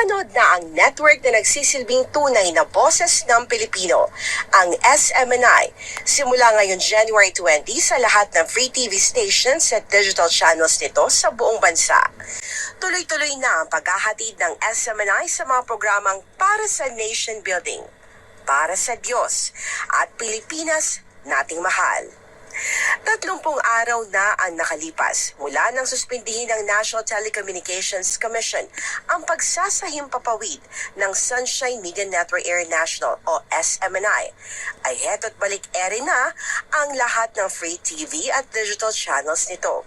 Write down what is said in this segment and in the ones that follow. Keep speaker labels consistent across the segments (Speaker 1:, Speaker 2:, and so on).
Speaker 1: Napanood na ang network na nagsisilbing tunay na boses ng Pilipino, ang SMNI, simula ngayon January 20 sa lahat ng free TV stations at digital channels nito sa buong bansa. Tuloy-tuloy na ang paghahatid ng SMNI sa mga programang para sa nation building, para sa Diyos, at Pilipinas nating mahal. Tatlumpung araw na ang nakalipas mula nang suspindihin ng National Telecommunications Commission ang pagsasahimpapawid ng Sunshine Media Network International o SMNI. Ay heto't balik ere na ang lahat ng free TV at digital channels nito.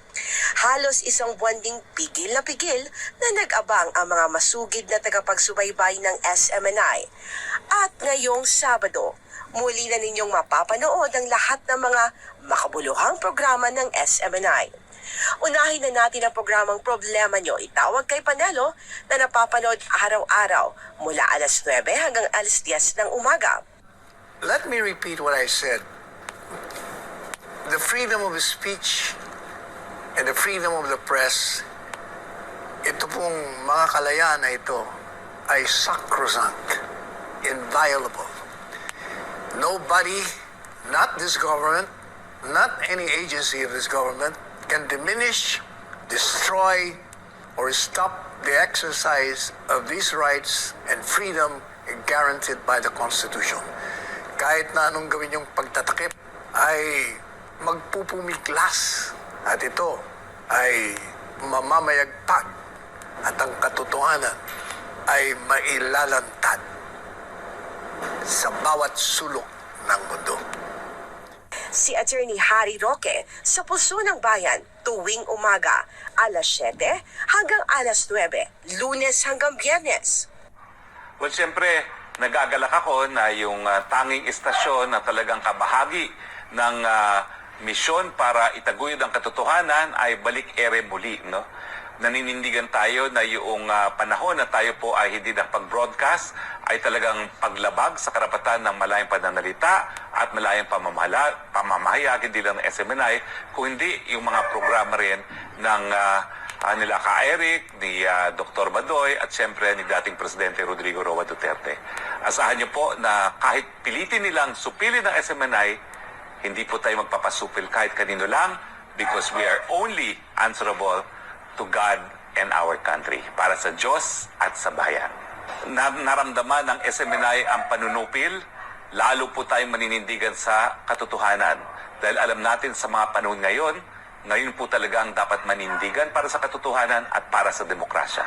Speaker 1: Halos isang buwan ding pigil na pigil na nag-abang ang mga masugid na tagapagsubaybay ng SMNI. At ngayong Sabado, muli na ninyong mapapanood ang lahat ng mga makabuluhang programa ng SMNI. Unahin na natin ang programang Problema Nyo. Itawag kay Panelo na napapanood araw-araw mula alas 9 hanggang alas 10 ng umaga.
Speaker 2: Let me repeat what I said. The freedom of speech and the freedom of the press, ito pong mga kalayaan na ito ay sacrosanct, inviolable. Nobody, not this government, not any agency of this government, can diminish, destroy, or stop the exercise of these rights and freedom guaranteed by the Constitution. Kahit na anong gawin yung pagtatakip ay magpupumiglas at ito ay mamamayagpag at ang katotohanan ay mailalantad sa bawat sulok ng mundo.
Speaker 1: Si Attorney Harry Roque sa Puso ng Bayan tuwing umaga, alas 7 hanggang alas 9, lunes hanggang biyernes.
Speaker 3: Well, siyempre, nagagalak ako na yung ah, tanging istasyon na talagang kabahagi ng ah, misyon para itaguyod ang katotohanan ay balik ere muli, no? Naninindigan tayo na yung ah, panahon na tayo po ay hindi nakapag-broadcast ay talagang paglabag sa karapatan ng malayang pananalita at malayang pamamahala, pamamahayag, hindi lang ng SMNI, kung hindi yung mga programa rin ng ah, ah, nila ka Eric, ni ah, Dr. Badoy at siyempre ni dating Presidente Rodrigo Roa Duterte. Asahan niyo po na kahit pilitin nilang supilin ng SMNI, hindi po tayo magpapasupil kahit kanino lang because we are only answerable to God and our country para sa Diyos at sa bayan. Na, naramdaman ng SMNI ang panunupil, lalo po tayong maninindigan sa katotohanan. Dahil alam natin sa mga panahon ngayon, ngayon po talaga ang dapat manindigan para sa katotohanan at para sa demokrasya.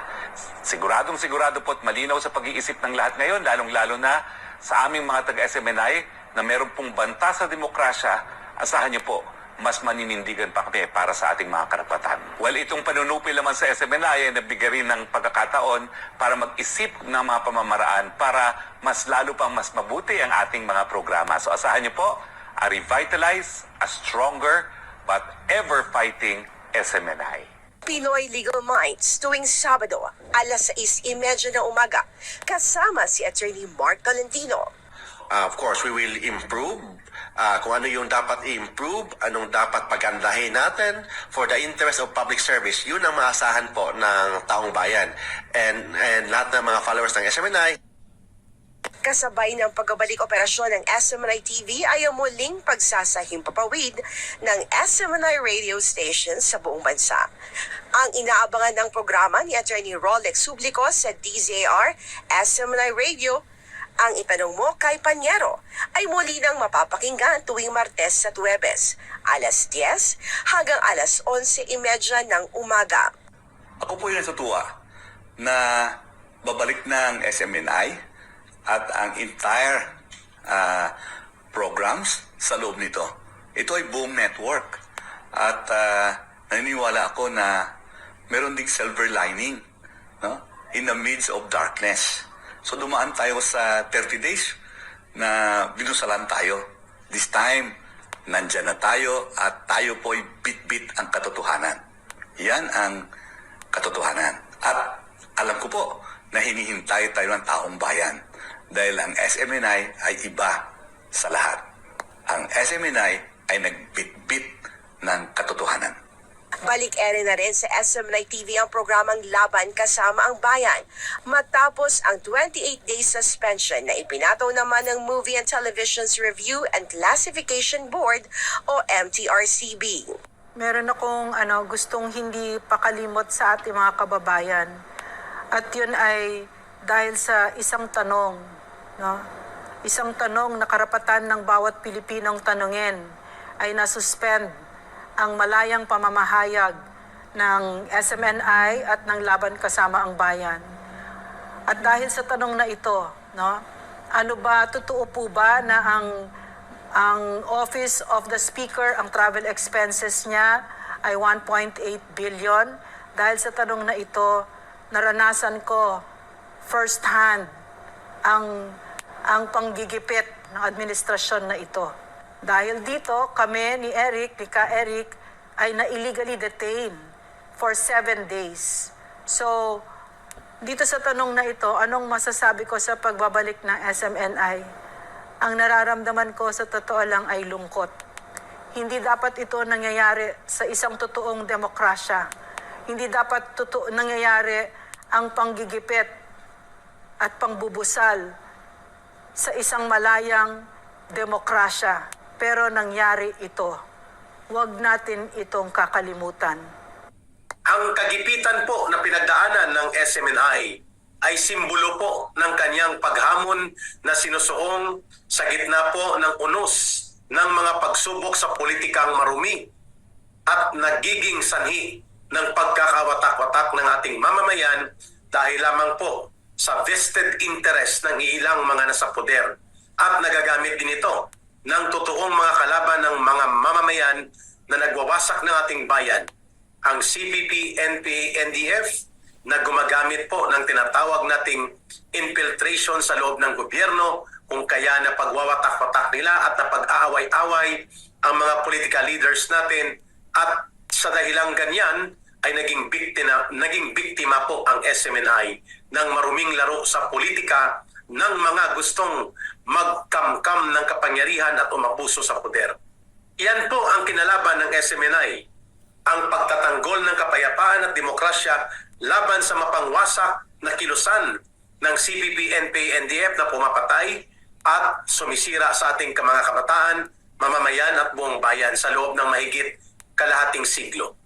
Speaker 3: Siguradong sigurado po at malinaw sa pag-iisip ng lahat ngayon, lalong-lalo na sa aming mga taga-SMNI na meron pong banta sa demokrasya, asahan niyo po, mas maninindigan pa kami para sa ating mga karapatan. Well, itong panunupil naman sa SMNI ay nabigyan rin ng pagkakataon para mag-isip ng mga pamamaraan para mas lalo pang mas mabuti ang ating mga programa. So asahan niyo po, a revitalize, a stronger, but ever-fighting SMNI.
Speaker 1: Pinoy Legal Minds tuwing Sabado, alas 6.30 ng umaga, kasama si Attorney Mark Tolentino.
Speaker 4: Uh, of course, we will improve uh, kung ano yung dapat i-improve, anong dapat pagandahin natin for the interest of public service. Yun ang maasahan po ng taong bayan. And, and lahat ng mga followers ng SMNI,
Speaker 1: Kasabay ng pagbabalik operasyon ng SMNI TV ay ang muling pagsasahimpapawid ng SMNI radio station sa buong bansa. Ang inaabangan ng programa ni Attorney Rolex Sublico sa DZAR SMNI Radio ang itanong mo kay Panyero ay muli nang mapapakinggan tuwing Martes sa Tuwebes, alas 10 hanggang alas 11.30 ng umaga.
Speaker 5: Ako po yung natutuwa na babalik ng SMNI at ang entire ah, programs sa loob nito. Ito ay boom network. At ah, naniniwala ako na meron ding silver lining no? in the midst of darkness. So dumaan tayo sa 30 days na binusalan tayo. This time, nandyan na tayo at tayo po ay bit-bit ang katotohanan. Yan ang katotohanan. At alam ko po na hinihintay tayo ng taong bayan dahil ang SMNI ay iba sa lahat. Ang SMNI ay nagbit-bit ng katotohanan.
Speaker 1: Balik ere na rin sa SMNI TV ang programang Laban Kasama ang Bayan matapos ang 28 days suspension na ipinataw naman ng Movie and Television's Review and Classification Board o MTRCB.
Speaker 6: meron akong ano, gustong hindi pakalimot sa ating mga kababayan. At yun ay dahil sa isang tanong, no? Isang tanong na karapatan ng bawat Pilipinong tanungin ay nasuspend ang malayang pamamahayag ng SMNI at ng Laban Kasama ang Bayan. At dahil sa tanong na ito, no, ano ba, totoo po ba na ang ang Office of the Speaker, ang travel expenses niya ay 1.8 billion. Dahil sa tanong na ito, naranasan ko first hand ang ang panggigipit ng administrasyon na ito. Dahil dito, kami ni Eric, ni Ka Eric, ay na-illegally detained for seven days. So, dito sa tanong na ito, anong masasabi ko sa pagbabalik ng SMNI? Ang nararamdaman ko sa totoo lang ay lungkot. Hindi dapat ito nangyayari sa isang totoong demokrasya. Hindi dapat totoo nangyayari ang panggigipit at pangbubusal sa isang malayang demokrasya. Pero nangyari ito. Huwag natin itong kakalimutan.
Speaker 7: Ang kagipitan po na pinagdaanan ng SMNI ay simbolo po ng kanyang paghamon na sinusuong sa gitna po ng unos ng mga pagsubok sa politikang marumi at nagiging sanhi ng pagkakawatak-watak ng ating mamamayan dahil lamang po sa vested interest ng ilang mga nasa poder at nagagamit din ito ng totoong mga kalaban ng mga mamamayan na nagwawasak ng ating bayan ang CPP, NPA, NDF na gumagamit po ng tinatawag nating infiltration sa loob ng gobyerno kung kaya na pagwawatak-watak nila at na pag-aaway-away ang mga political leaders natin. At sa dahilang ganyan ay naging biktima, naging biktima po ang SMNI ng maruming laro sa politika ng mga gustong magkamkam ng kapangyarihan at umabuso sa poder. Yan po ang kinalaban ng SMNI ang pagtatanggol ng kapayapaan at demokrasya laban sa mapangwasak na kilusan ng CPP, NPA, NDF na pumapatay at sumisira sa ating mga kabataan, mamamayan at buong bayan sa loob ng mahigit kalahating siglo.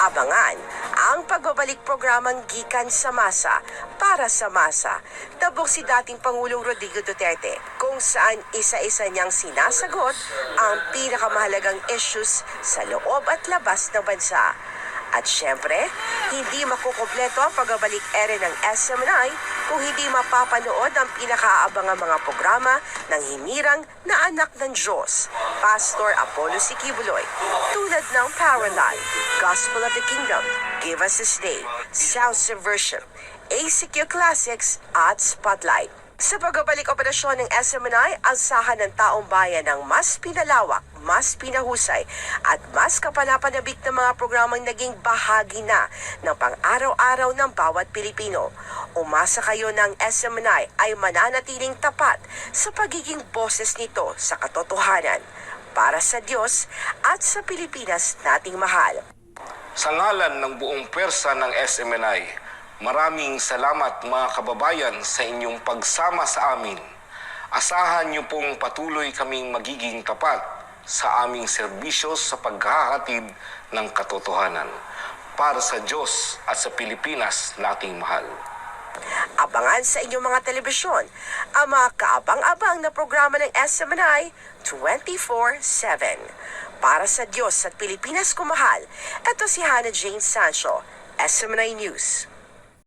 Speaker 1: Abangan ang pagbabalik programang Gikan sa Masa para sa Masa. Tabok si dating Pangulong Rodrigo Duterte kung saan isa-isa niyang sinasagot ang pinakamahalagang issues sa loob at labas ng bansa. At syempre, hindi makukumpleto ang pagbabalik ere ng SMNI kung hindi mapapanood ang pinakaabangang mga programa ng hinirang na anak ng Diyos, Pastor Apollo Sikibuloy, tulad ng Powerline, Gospel of the Kingdom, Give Us This Day, Sounds of Worship, ACQ Classics at Spotlight. Sa pagbabalik operasyon ng SMNI, asahan ng taong bayan ng mas pinalawak, mas pinahusay at mas kapanapanabik na mga programang naging bahagi na ng pang-araw-araw ng bawat Pilipino. Umasa kayo ng SMNI ay mananatiling tapat sa pagiging boses nito sa katotohanan para sa Diyos at sa Pilipinas nating mahal.
Speaker 8: Sa ngalan ng buong pwersa ng SMNI, maraming salamat mga kababayan sa inyong pagsama sa amin. Asahan niyo pong patuloy kaming magiging tapat sa aming serbisyo sa paghahatid ng katotohanan para sa Diyos at sa Pilipinas nating mahal.
Speaker 1: Abangan sa inyong mga telebisyon ang mga kaabang-abang na programa ng SMNI 24-7. Para sa Diyos at Pilipinas kumahal, ito si Hannah Jane Sancho, SMNI News.